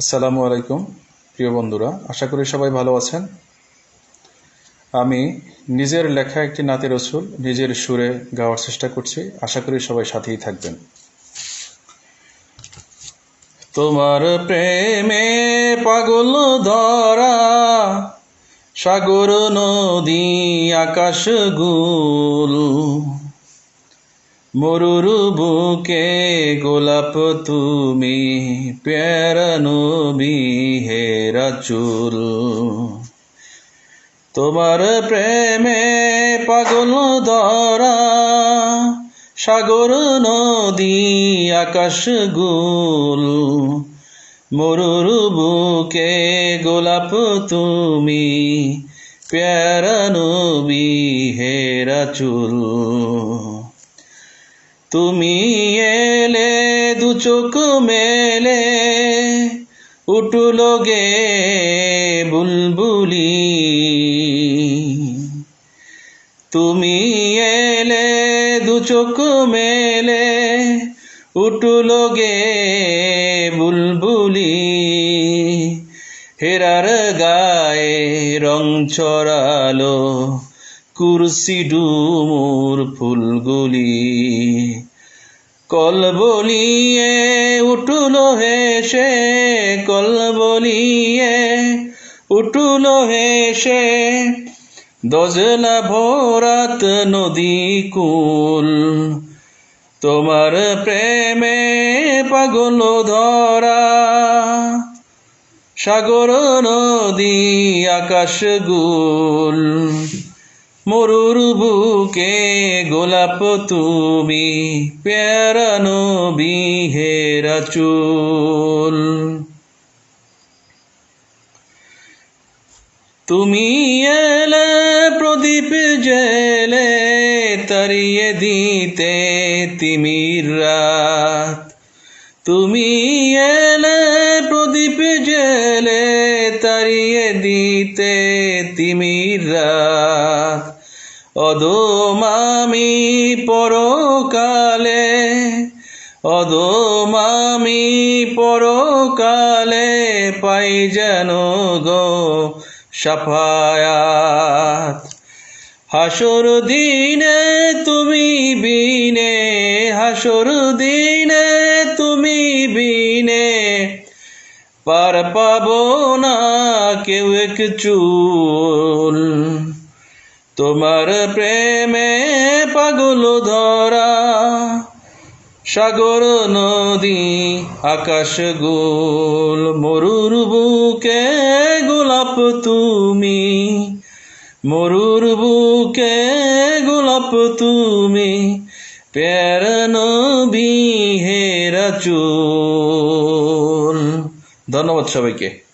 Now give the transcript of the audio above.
আসসালামু আলাইকুম, প্রিয় বন্ধুরা। আশা করি সবাই ভালো আছেন। আমি নিজের লেখা একটি নাতে রসুল নিজের সুরে গাওয়ার চেষ্টা করছি। আশা করি সবাই সাথেই থাকবেন। তোমার প্রেমে পাগল ধরা, সাগর, নদী, আকাশ, গুল মরুর বুকে গোলাপ তুমি, প্যারানো বিহেরা চুল তোমার প্রেমে পাগল ধরা, সাগর নদী আকাশ গুল। মরুর বুকে গোলাপ তুমি, প্যারানো বিহেরা চুল তুমি এলে দু চোখ মেলে, উঠল গে বুলবুলি। তুমি এলে দু চোখ মেলে, উঠল গে বুলবুলি। হেরার গায়ে রং ছড়ালো কুরসি ডুমুর ফুলগুলি। কল বলিয়ে উঠল হেসে কল বলিয়ে উঠল হেসে দজলা ভরাত নদী কুল, তোমার প্রেমে পাগল ধরা। সাগর নদী আকাশ গুল মরুর বুকে গোলাপ তুমি প্যারানো বিহেরা চুল তুমি এলে প্রদীপ জেলে তারিয়ে দিতে তিমির রাত। তুমি এলে প্রদীপ জেলে তারিয়ে দিতে তিমির রাত। অদমামি পরকালে অদমামি পরকালে পাই যেন গো সাফায়াত। হাসর দিনে তুমি বিনে, হাসর দিনে তুমি বিনে, পার পাবো না কেউ এক চুল। তোমার প্রেমে পাগল ধরা, সাগর নদী, আকাশ গোল, মরুর বুকে গোলাপ তুমি, মরুর বুকে গোলাপ তুমি প্যারানো বিহেরা চুল। ধন্যবাদ সবাইকে।